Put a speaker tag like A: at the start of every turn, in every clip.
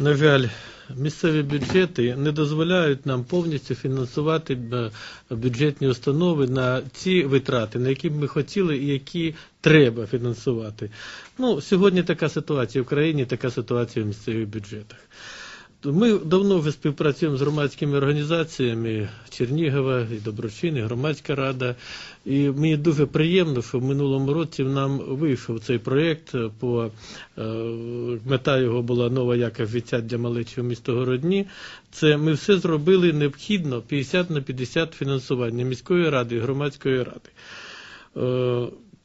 A: на жаль, місцеві бюджети не дозволяють нам повністю фінансувати бюджетні установи на ці витрати, на які б ми хотіли і які треба фінансувати. Ну, сьогодні така ситуація в країні, така ситуація в місцевих бюджетах. Ми давно вже співпрацюємо з громадськими організаціями Чернігова і Доброчини, Громадська Рада. І мені дуже приємно, що в минулому році нам вийшов цей проєкт. По е, мета його була нова якість життя для малечого міста Городні. Це ми все зробили необхідно 50 на 50 фінансування міської ради і громадської ради.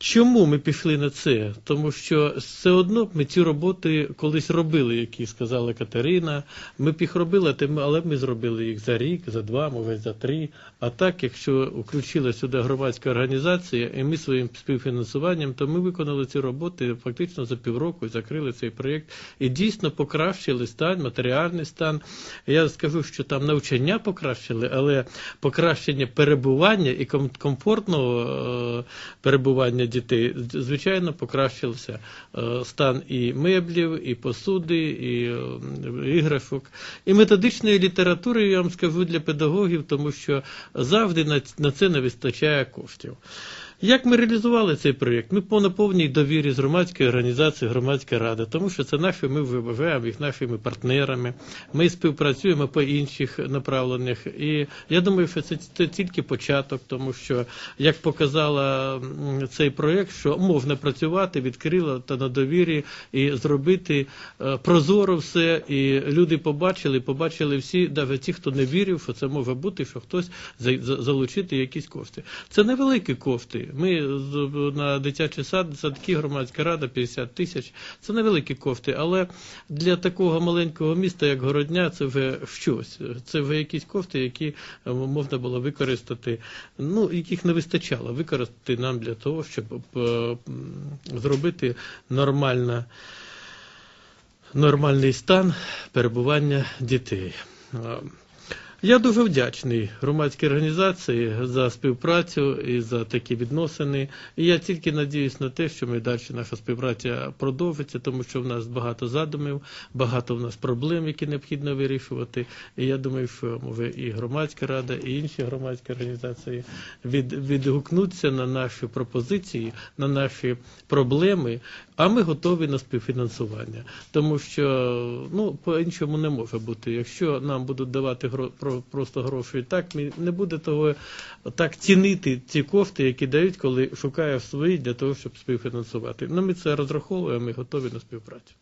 A: Чому ми пішли на це? Тому що все одно ми ці роботи колись робили, які сказала Катерина. Ми б їх робили, але ми зробили їх за рік, за два, може за три. А так, якщо включила сюди громадська організація, і ми своїм співфінансуванням, то ми виконали ці роботи фактично за півроку і закрили цей проєкт. І дійсно покращили стан, матеріальний стан. Я скажу, що там навчання покращили, але покращення перебування і комфортного е, перебування дітей, звичайно, покращився е, стан і меблів, і посуди, і е, іграшок, і методичної літератури, я вам скажу, для педагогів, тому що завжди на, на це не вистачає коштів. Як ми реалізували цей проєкт? Ми по повній довірі з громадської організації Громадська Рада, тому що це наші, ми вважаємо їх нашими партнерами. Ми співпрацюємо по інших направленнях. І я думаю, що це, це тільки початок, тому що, як показала цей проєкт, що можна працювати, відкрила та на довірі і зробити е, прозоро все. І люди побачили, побачили всі, навіть ті, хто не вірив, що це може бути, що хтось за- за- залучити якісь кошти. Це невеликі кошти. Ми на дитячий сад, садки, громадська рада 50 тисяч. Це невеликі кошти, але для такого маленького міста, як Городня, це вже щось. Це вже якісь кошти, які е, можна було використати, ну яких не вистачало використати нам для того, щоб е, зробити нормально нормальний стан перебування дітей. Я дуже вдячний громадській організації за співпрацю і за такі відносини. І я тільки надіюсь на те, що ми далі наша співпраця продовжиться, тому що в нас багато задумів, багато в нас проблем, які необхідно вирішувати. І я думаю, що може і громадська рада, і інші громадські організації від, відгукнуться на наші пропозиції, на наші проблеми, а ми готові на співфінансування. Тому що ну, по-іншому не може бути. Якщо нам будуть давати гро, про, просто гроші так, не буде того так цінити ці кошти, які дають, коли шукає свої для того, щоб співфінансувати. Ну, ми це розраховуємо і готові на співпрацю.